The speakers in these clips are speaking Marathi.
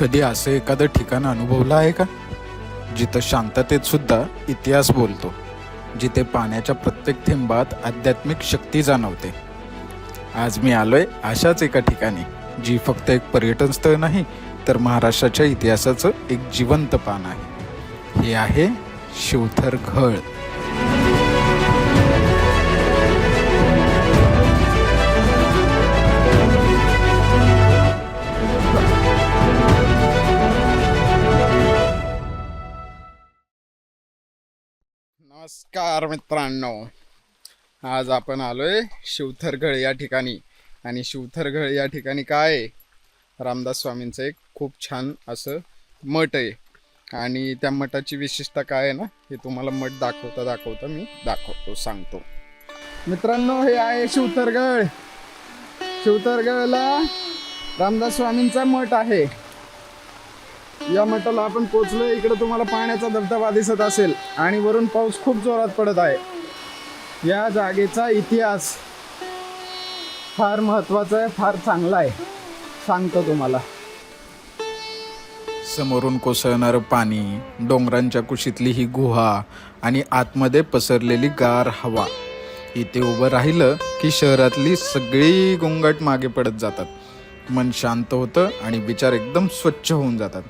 कधी असं एखादं ठिकाण अनुभवलं आहे का? जिथं शांततेत सुद्धा इतिहास बोलतो जिथे पाण्याच्या प्रत्येक थेंबात आध्यात्मिक शक्ती जाणवते. आज मी आलोय अशाच एका ठिकाणी जी फक्त एक पर्यटन स्थळ नाही तर महाराष्ट्राच्या इतिहासाचं एक जिवंत पान आहे. हे आहे शिवथर घळ नमस्कार मित्रांनो. आज आपण आलोय शिवथरगळ या ठिकाणी. आणि शिवथरगळ या ठिकाणी काय आहे? रामदास स्वामींचं एक खूप छान असं मठ आहे. आणि त्या मठाची विशेषता काय आहे ना हे तुम्हाला मठ दाखवता दाखवता मी दाखवतो सांगतो. मित्रांनो हे आहे शिवथरगळ शिवथरगळला रामदास स्वामींचा मठ आहे. या मठाला आपण पोचलो इकडे तुम्हाला पाण्याचा धबधबा दिसत असेल आणि वरून पाऊस खूप जोरात पडत आहे. या जागेचा इतिहास फार महत्त्वाचा आहे फार चांगला आहे. सांगतो तुम्हाला. समोरून कोसळणारं पाणी डोंगरांच्या कुशीतली ही गुहा आणि आतमध्ये पसरलेली गार हवा. इथे उभं राहिलं की शहरातली सगळी गोंगाट मागे पडत जातात. मन शांत होतं आणि विचार एकदम स्वच्छ होऊन जातात.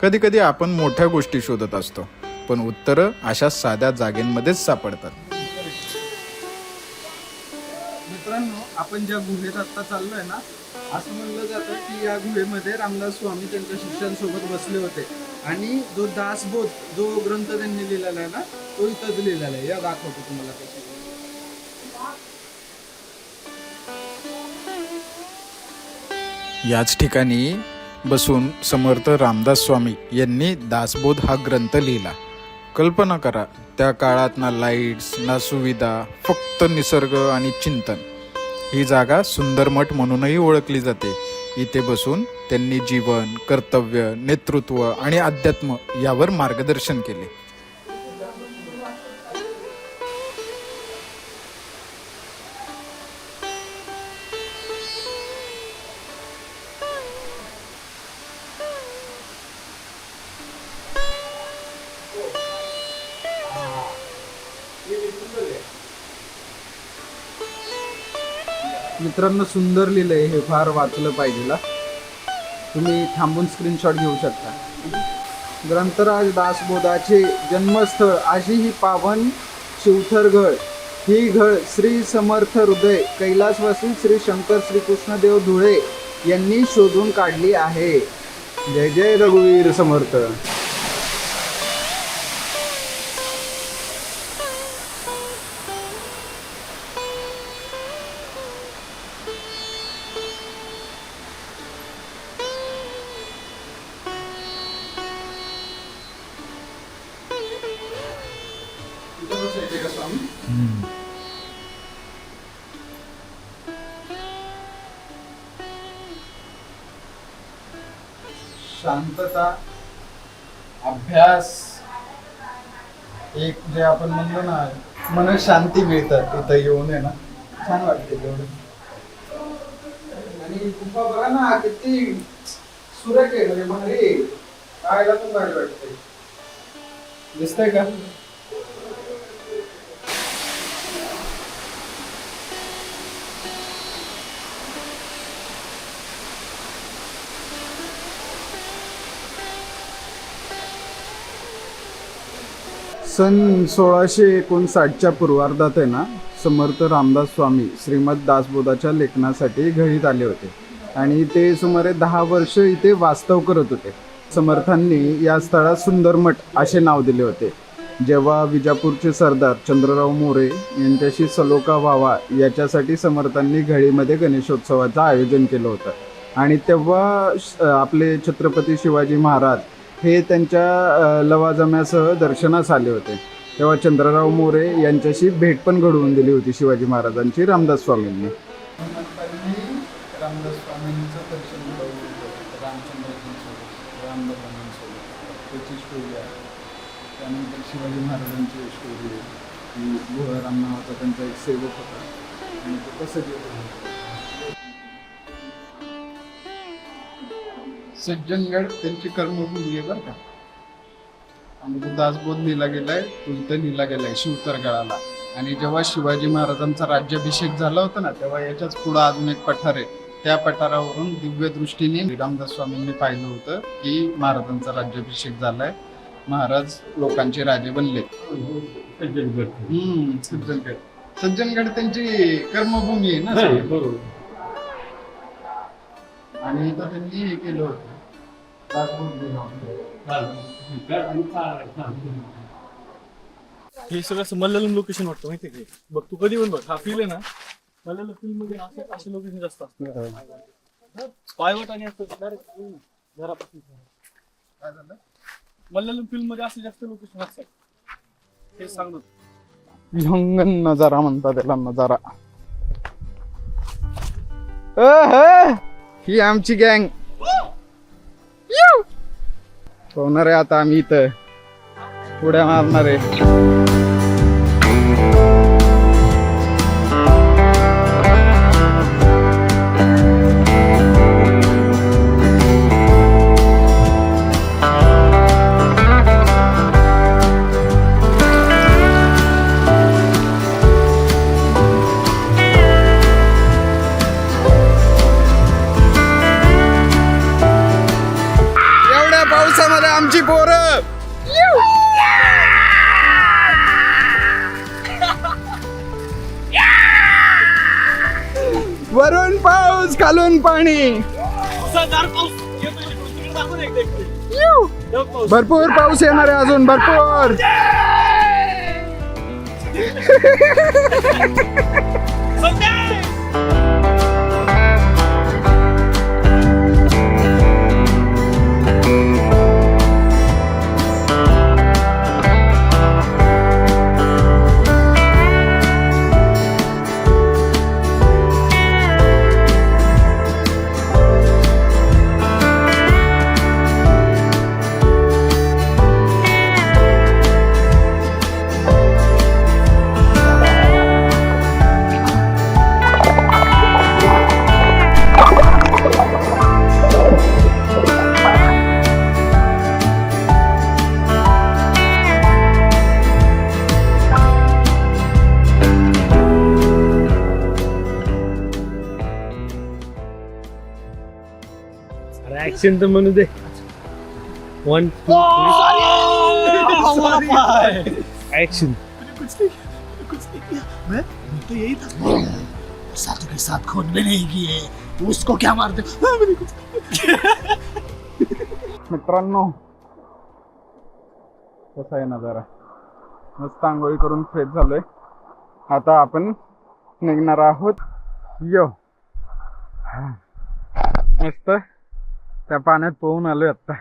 कधी कधी आपण मोठ्या गोष्टी शोधत असतो पण उत्तरं अशा साध्या जागेंमध्येच सापडतात. मित्रांनो आपण ज्या गुहेत आता चाललोय ना असं म्हणलं जातं की या गुहेमध्ये रामदास स्वामी त्यांच्या शिष्यांसोबत बसले होते. आणि जो दासबोध जो ग्रंथ त्यांनी लिहिलेला आहे ना तो इथंच लिहिलेला आहे. या दाखवतो तुम्हाला याच ठिकाणी बसून समर्थ रामदास स्वामी यांनी दासबोध हा ग्रंथ लिहिला. कल्पना करा त्या काळात ना लाईट्स ना सुविधा फक्त निसर्ग आणि चिंतन. ही जागा सुंदर मठ म्हणूनही ओळखली जाते. इथे बसून त्यांनी जीवन कर्तव्य नेतृत्व आणि अध्यात्म यावर मार्गदर्शन केले. मित्रांनो सुंदर लिहिलं आहे हे फार वाचलं पाहिजे तुम्ही थांबून स्क्रीनशॉट घेऊ शकता. ग्रंथराज दासबोधाचे जन्मस्थळ अशी ही पावन शिवथरगड ही घळ श्री समर्थ हृदय कैलासवासी श्री शंकर श्रीकृष्णदेव धुळे यांनी शोधून काढली आहे. जय जय रघुवीर समर्थ. शांतता अभ्यास एक जे आपण म्हणलो ना मन शांती मिळतात तिथं येऊन आहे ना. छान वाटते तेवढं आणि गुफा बघा ना किती सुरेख आहे म्हणजे भारी कायला पण भारी वाटते दिसतंय का? सन सोळाशे एकोणसाठच्या पूर्वार्धात आहे ना समर्थ रामदास स्वामी श्रीमद दासबोधाच्या लेखनासाठी घडीत आले होते. आणि ते सुमारे दहा वर्ष इथे वास्तव करत होते. समर्थांनी या स्थळात सुंदर मठ असे नाव दिले होते. जेव्हा विजापूरचे सरदार चंद्रराव मोरे यांच्याशी सलोका व्हावा याच्यासाठी समर्थांनी घळीमध्ये गणेशोत्सवाचं आयोजन केलं होतं. आणि तेव्हा श- आपले छत्रपती शिवाजी महाराज हे त्यांच्या लवाजम्यासह दर्शनास आले होते. तेव्हा चंद्रराव मोरे यांच्याशी भेट पण घडवून दिली होती शिवाजी महाराजांची रामदास स्वामींनी. रामदास स्वामींचं दर्शन घडवून रामचंद्रजींसोबत रामदासांसोबत त्याची स्टोरी आहे. त्यानंतर शिवाजी महाराजांची स्टोरी आहे. की भोळाराम नावाचा त्यांचा एक सेवक होता. आणि तो कसं गेला? सज्जनगड त्यांची कर्मभूमी आहे बरं का. आणि दासबोध लिहिला गेलाय लिहिला गेलाय शिवतरगडाला आणि जेव्हा शिवाजी महाराजांचा राज्याभिषेक झाला होता ना तेव्हा याच्याच पुढे अजून एक पठार आहे. त्या पठारावरून दिव्य दृष्टीने रामदास स्वामींनी पाहिलं होतं की महाराजांचा राज्याभिषेक झालाय. महाराज लोकांचे राजे बनले. हम्म सज्जनगड. सज्जनगड त्यांची कर्मभूमी आहे ना. आणि त्यांनी हे केलं होता. हे सगळं असं मल्याळम लोकेशन वाटतं माहितीये का? बघ तू कधी पण बघ हा फील आहे ना मल्याळम फिल्ममध्ये असे असे लोकेशन जास्त असतात. पायवट आणि असं direct घरापासून काय झालं मल्याळम फिल्ममध्ये असे जास्त लोकेशन असतात. हे सांगतो विहंगन नजारा म्हणतात त्याला नजारा. अह, ही! आमची गँग होणार आहे. आता आम्ही इथं उड्या मारणार आहे. वरून पाऊस खालून पाणी. भरपूर पाऊस येणार आहे अजून भरपूर. ऍक्शन तर म्हणू दे. वन टू ऍक्शन साथों के साथ खून भी नहीं किए। तो उसको क्या मारते? हाँ, मैंने कुछ मित्रांनो कसा आहे नजारा मस्त आंघोळी करून फ्रेश झालोय. आता आपण निघणार आहोत. यो. मस्त. त्या पाण्यात पोहून आलोय आता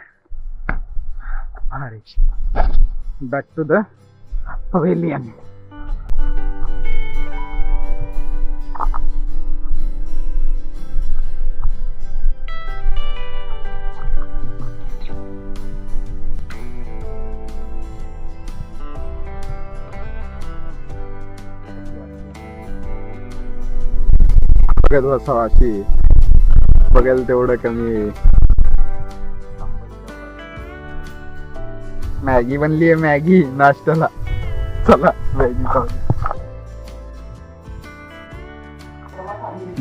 अरे. बॅक टू द पवेलियन बघत बसावं अशी. बघेल तेवढं कमी मॅगी बनली आहे मॅगी. नाश्त्याला. चला मॅगी खाऊ.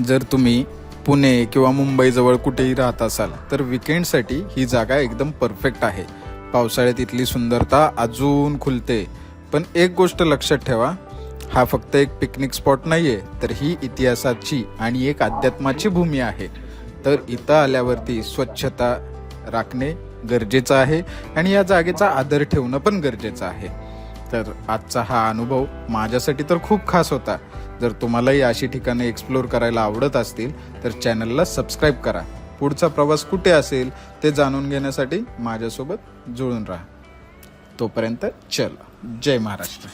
जर तुम्ही पुणे किंवा मुंबईजवळ कुठेही राहत असाल तर विकेंडसाठी ही जागा एकदम परफेक्ट आहे. पावसाळ्यात इथली सुंदरता अजून खुलते. पण एक गोष्ट लक्षात ठेवा हा फक्त एक पिकनिक स्पॉट नाही आहे तर ही इतिहासाची आणि एक अध्यात्माची भूमी आहे. तर इथं आल्यावरती स्वच्छता राखणे गरजेचं आहे आणि या जागेचा आदर ठेवणं पण गरजेचं आहे. तर आजचा हा अनुभव माझ्यासाठी तर खूप खास होता. जर तुम्हालाही अशी ठिकाणे एक्सप्लोर करायला आवडत असतील तर चॅनलला सबस्क्राईब करा. पुढचा प्रवास कुठे असेल ते जाणून घेण्यासाठी माझ्यासोबत जुळून राहा. तोपर्यंत चल. जय महाराष्ट्र.